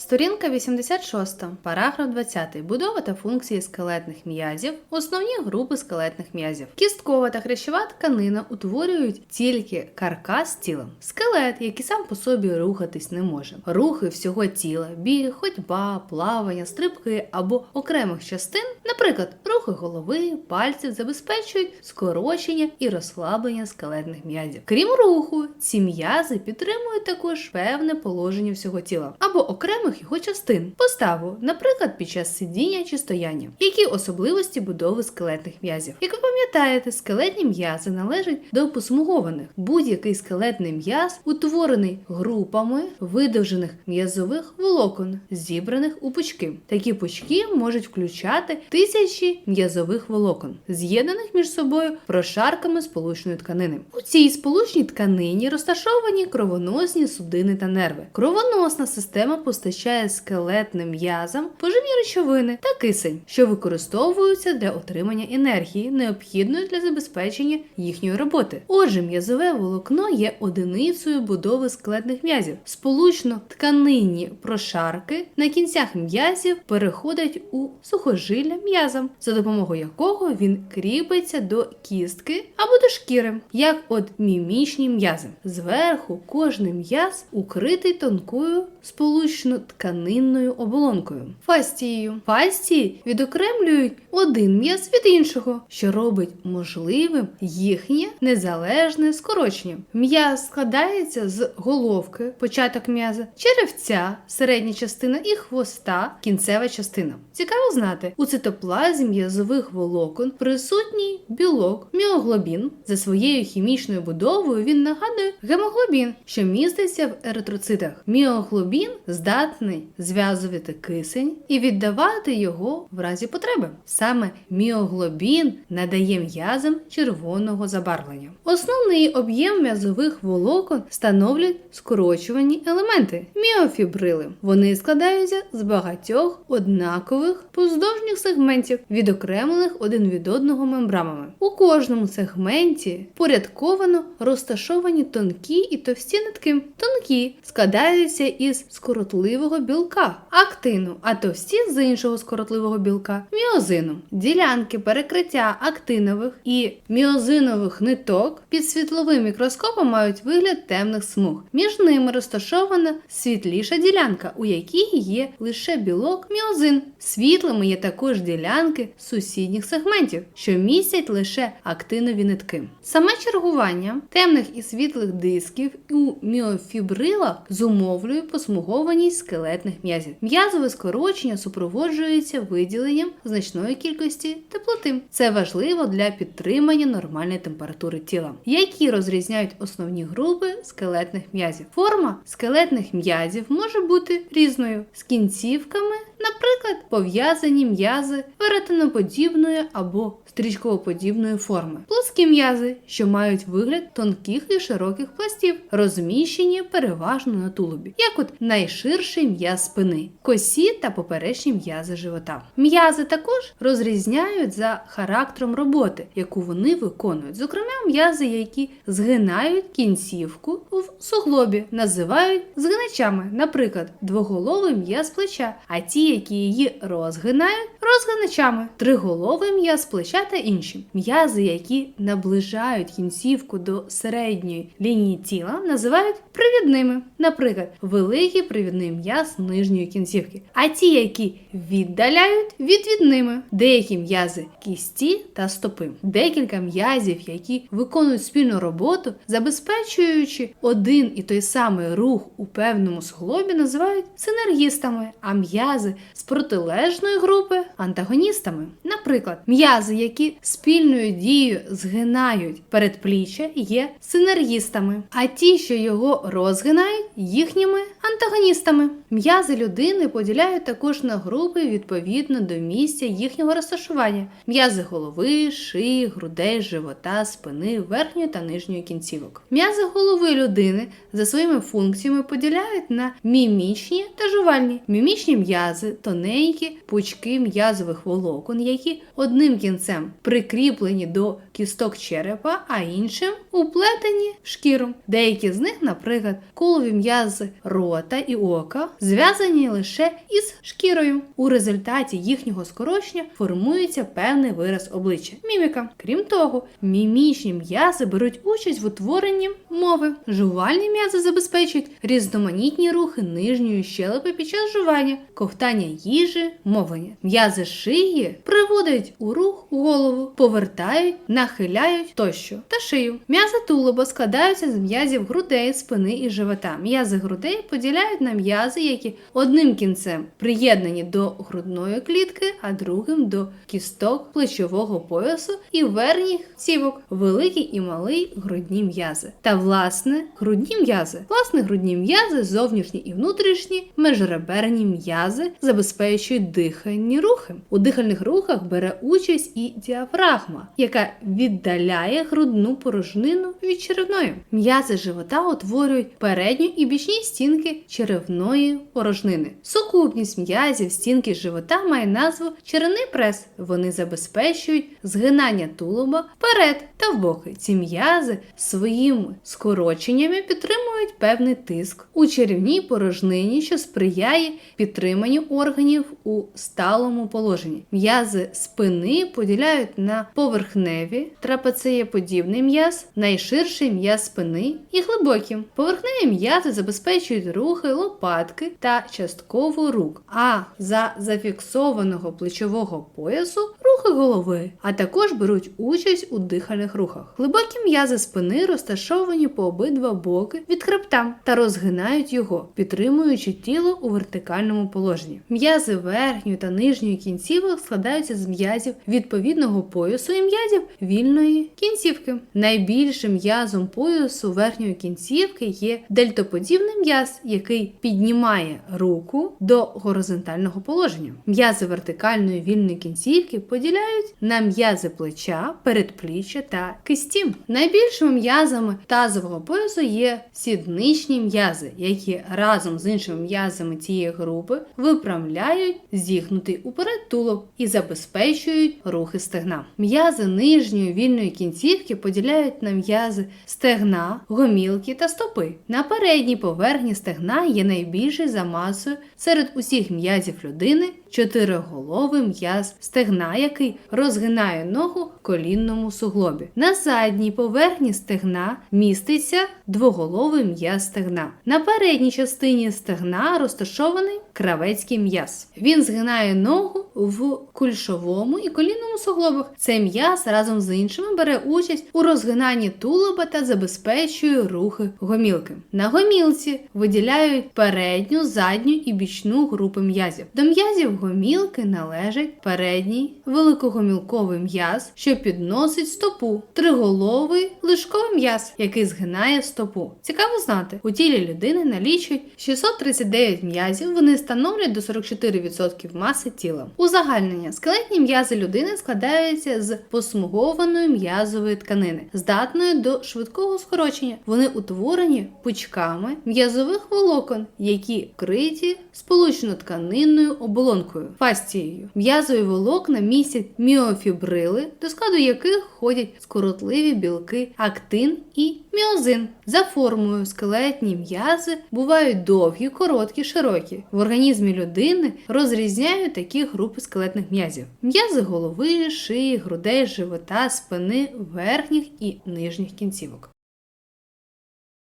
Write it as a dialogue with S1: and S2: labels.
S1: Сторінка 86, параграф 20. Будова та функції скелетних м'язів. Основні групи скелетних м'язів. Кісткова та хрящова тканина утворюють тільки каркас тіла. Скелет, який сам по собі рухатись не може. Рухи всього тіла, біг, ходьба, плавання, стрибки або окремих частин, наприклад, рухи голови, пальців забезпечують скорочення і розслаблення скелетних м'язів. Крім руху, ці м'язи підтримують також певне положення всього тіла або окремих його частин, поставу, наприклад, під час сидіння чи стояння. Які особливості будови скелетних м'язів? Як ви пам'ятаєте, скелетні м'язи належать до посмугованих. Будь-який скелетний м'яз утворений групами видовжених м'язових волокон, зібраних у пучки. Такі пучки можуть включати тисячі м'язових волокон, з'єднаних між собою прошарками сполучної тканини. У цій сполучній тканині розташовані кровоносні судини та нерви. Кровоносна система постачає скелетним м'язам поживні речовини та кисень, що використовуються для отримання енергії, необхідної для забезпечення їхньої роботи. Отже, м'язове волокно є одиницею будови скелетних м'язів. Сполучно тканинні прошарки на кінцях м'язів переходять у сухожилля м'язам, за допомогою якого він кріпиться до кістки або до шкіри, як от мімічні м'язи. Зверху кожний м'яз укритий тонкою сполучно тканинною оболонкою фастією. Фастії відокремлюють один м'яз від іншого, що робить можливим їхнє незалежне скорочення. М'яз складається з головки, початок м'яза, черевця, середня частина і хвоста, кінцева частина. Цікаво знати, у цитоплазмі м'язових волокон присутній білок міоглобін. За своєю хімічною будовою він нагадує гемоглобін, що міститься в еритроцитах. Міоглобін здатний зв'язувати кисень і віддавати його в разі потреби. Саме міоглобін надає м'язам червоного забарвлення. Основний об'єм м'язових волокон становлять скорочувані елементи міофібрили. Вони складаються з багатьох однакових поздовжніх сегментів, відокремлених один від одного мембранами. У кожному сегменті порядковано розташовані тонкі і товсті нитки. Тонкі складаються із скоротливого білка актину, а товсті з іншого скоротливого білка міозину. Ділянки перекриття актинових і міозинових ниток під світловим мікроскопом мають вигляд темних смуг. Між ними розташована світліша ділянка, у якій є лише білок міозин. Світлими є також ділянки сусідніх сегментів, що містять лише актинові нитки. Саме чергування темних і світлих дисків у міофібрилах зумовлює посмугованість скелетних м'язів. М'язове скорочення супроводжується виділенням значної кількості теплоти. Це важливо для підтримання нормальної температури тіла, які розрізняють основні групи скелетних м'язів. Форма скелетних м'язів може бути різною з кінцівками, наприклад, пов'язані м'язи веретеноподібної або стрічковоподібної форми, плоскі м'язи, що мають вигляд тонких і широких пластів, розміщені переважно на тулубі, як от найширший м'яз спини, косі та поперечні м'язи живота. М'язи також розрізняють за характером роботи, яку вони виконують. Зокрема, м'язи, які згинають кінцівку в суглобі, називають згиначами, наприклад, двоголовий м'яз плеча, а ті, які її розгинають, розгиначами, триголовий м'яз плеча та інші. М'язи, які наближають кінцівку до середньої лінії тіла, називають привідними, наприклад, великий привідний м'яз нижньої кінцівки, а ті, які віддаляють відвідними, деякі м'язи кісті та стопи, декілька м'язів, які виконують спільну роботу, забезпечуючи один і той самий рух у певному суглобі, називають синергістами, а м'язи з протилежної групи антагоністами. Наприклад, м'язи, які спільною дією згинають передпліччя, є синергістами, а ті, що його розгинають, їхніми антагоністами. М'язи людини поділяють також на групи відповідно до місця їхнього розташування: м'язи голови, шиї, грудей, живота, спини, верхньої та нижньої кінцівок. М'язи голови людини за своїми функціями поділяють на мімічні та жувальні. Мімічні м'язи тоненькі пучки м'язових волокон, які одним кінцем прикріплені до кісток черепа, а іншим уплетені шкіру. Деякі з них, наприклад, колові м'язи рота і ока, зв'язані лише із шкірою. У результаті їхнього скорочення формується певний вираз обличчя міміка. Крім того, мімічні м'язи беруть участь в утворенні мови. Жувальні м'язи забезпечують різноманітні рухи нижньої щелепи під час жування, ковтання їжі, мовлення. М'язи шиї приводять у рух голову, повертають, нахиляють тощо та шию. М'язи тулуба складаються з м'язів грудей, спини і живота. М'язи грудей поділяють на м'язи, які одним кінцем приєднані до грудної клітки, а другим до кісток плечового поясу і верхніх цівок, великі і малий грудні м'язи. Та власне грудні м'язи. Власне грудні м'язи, зовнішні і внутрішні, межреберні м'язи забезпечують дихальні рухи. У дихальних рухах бере участь і діафрагма, яка віддаляє грудну порожнину від черевної. М'язи живота утворюють передню і бічні стінки черевної порожнини. Сукупність м'язів стінки живота має назву черевний прес. Вони забезпечують згинання тулуба вперед та вбоки. Ці м'язи своїми скороченнями підтримують певний тиск у черевній порожнині, що сприяє підтриманню органів у сталому положенні. М'язи спини поділяють на поверхневі, трапецеєподібний м'яз, найширший м'яз спини і глибокі. Поверхневі м'язи забезпечують рухи лопатки та частково рук, а за зафіксованого плечового поясу рухи голови, а також беруть участь у дихальних рухах. Глибокі м'язи спини розташовані по обидва боки від хребта та розгинають його, підтримуючи тіло у вертикальному положенні. М'язи верхньої та нижньої кінцівок складаються з м'язів відповідного поясу і м'язів вільної кінцівки. Найбільшим м'язом поясу верхньої кінцівки є дельтоподібний м'яз, який піднімає руку до горизонтального положення. М'язи вертикальної вільної кінцівки поділяють на м'язи плеча, передпліччя та кисті. Найбільшими м'язами тазового поясу є сідничні м'язи, які разом з іншими м'язами цієї групи виправляють зігнутий уперед тулуб і забезпечують рухи стегна. М'язи нижньої вільної кінцівки поділяють на м'язи стегна, гомілки та стопи. На передній поверхні стегна є найбільший за масою серед усіх м'язів людини чотириголовий м'яз стегна, який розгинає ногу в колінному суглобі. На задній поверхні стегна міститься двоголовий м'яз стегна. На передній частині стегна розташований кравецький м'яз. Він згинає ногу в кульшовому і колінному суглобах. Цей м'яз разом з іншими бере участь у розгинанні тулуба та забезпечує рухи гомілки. На гомілці виділяють передню, задню і бічну групи м'язів. До м'язів гомілки належить передній великогомілковий м'яз, що підносить стопу, триголовий лишковий м'яз, який згинає стопу. Цікаво знати, у тілі людини налічують 639 м'язів, вони становлять до 44% маси тіла. Узагальнення скелетні м'язи людини складаються з посмугованої м'язової тканини, здатної до швидкого скорочення. Вони утворені пучками м'язових волокон, які вкриті сполучно тканинною оболонкою фасцією. М'язові волокна містять міофібрили, до складу яких входять скоротливі білки актин і міозин. За формою скелетні м'язи бувають довгі, короткі, широкі. В організмі людини розрізняють такі групи скелетних м'язів: м'язи голови, шиї, грудей, живота, спини, верхніх і нижніх кінцівок.